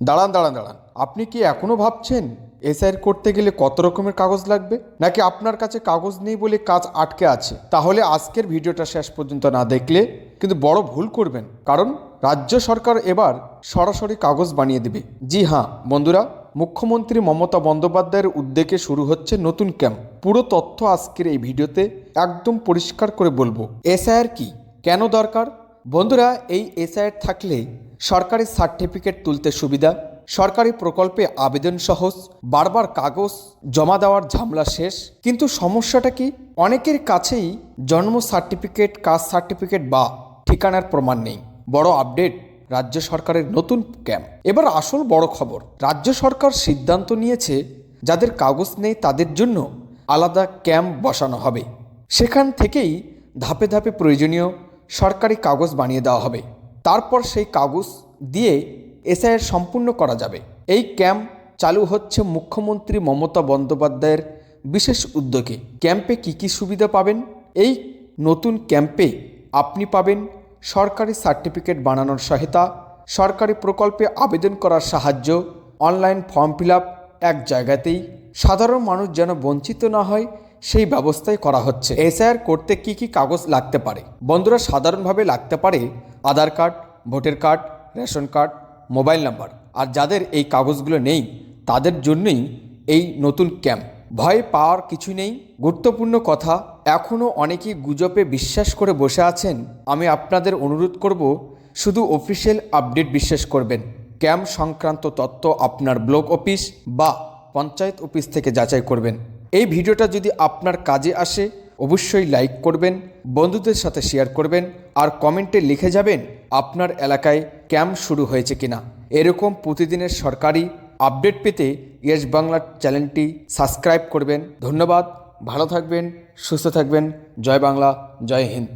দাঁড়ান দাঁড়ান দাঁড়ান। আপনি কি এখনও ভাবছেন এসআইআর করতে গেলে কত রকমের কাগজ লাগবে? নাকি আপনার কাছে কাগজ নেই বলে কাজ আটকে আছে? তাহলে আজকের ভিডিওটা শেষ পর্যন্ত না দেখলে কিন্তু বড় ভুল করবেন। কারণ রাজ্য সরকার এবার সরাসরি কাগজ বানিয়ে দেবে। জি হ্যাঁ বন্ধুরা, মুখ্যমন্ত্রী মমতা বন্দ্যোপাধ্যায়ের উদ্যোগে শুরু হচ্ছে নতুন ক্যাম্প। পুরো তথ্য আজকের এই ভিডিওতে একদম পরিষ্কার করে বলব। এসআইআর কি? কেন দরকার? বন্ধুরা, এই এসআইআর থাকলে সরকারি সার্টিফিকেট তুলতে সুবিধা, সরকারি প্রকল্পে আবেদন সহজ, বারবার কাগজ জমা দেওয়ার ঝামেলা শেষ। কিন্তু সমস্যাটা কি? অনেকের কাছেই জন্ম সার্টিফিকেট, কাস্ট সার্টিফিকেট বা ঠিকানার প্রমাণ নেই। বড় আপডেট, রাজ্য সরকারের নতুন ক্যাম্প। এবার আসল বড় খবর, রাজ্য সরকার সিদ্ধান্ত নিয়েছে যাদের কাগজ নেই তাদের জন্য আলাদা ক্যাম্প বসানো হবে। সেখান থেকেই ধাপে ধাপে প্রয়োজনীয় সরকারি কাগজ বানিয়ে দেওয়া হবে। তারপর সেই কাগজ দিয়ে এসআইয়ের সম্পূর্ণ করা যাবে। এই ক্যাম্প চালু হচ্ছে মুখ্যমন্ত্রী মমতা বন্দ্যোপাধ্যায়ের বিশেষ উদ্যোগে। ক্যাম্পে কি কি সুবিধা পাবেন? এই নতুন ক্যাম্পে আপনি পাবেন সরকারি সার্টিফিকেট বানানোর সহায়তা, সরকারি প্রকল্পে আবেদন করার সাহায্য, অনলাইন ফর্ম ফিল এক জায়গাতেই। সাধারণ মানুষ যেন বঞ্চিত না হয় সেই ব্যবস্থাই করা হচ্ছে। এসআইআর করতে কি কি কাগজ লাগতে পারে? বন্ধুরা, সাধারণভাবে লাগতে পারে Aadhaar card, voter card, ration card, mobile number. আর যাদের এই কাগজগুলো নেই, তাদের জন্যই এই নতুন ক্যাম্প। ভয় পাওয়ার কিছু নেই। গুরুত্বপূর্ণ কথা এখনও অনেকেই গুজবে বিশ্বাস করে বসে আছেন। আমি আপনাদের অনুরোধ করব, শুধু অফিসিয়াল আপডেট বিশ্বাস করবেন। ক্যাম্প সংক্রান্ত তথ্য আপনার ব্লক অফিস বা পঞ্চায়েত অফিস থেকে যাচাই করবেন। এই ভিডিওটা যদি আপনার কাজে আসে, অবশ্যই লাইক করবেন, বন্ধুদের সাথে শেয়ার করবেন, আর কমেন্টে লিখে যাবেন আপনার এলাকায় ক্যাম্প শুরু হয়েছে কিনা। এরকম প্রতিদিনের সরকারি আপডেট পেতে ইয়েস বাংলার চ্যানেলটি সাবস্ক্রাইব করবেন। ধন্যবাদ, ভালো থাকবেন, সুস্থ থাকবেন। জয় বাংলা, জয় হিন্দ।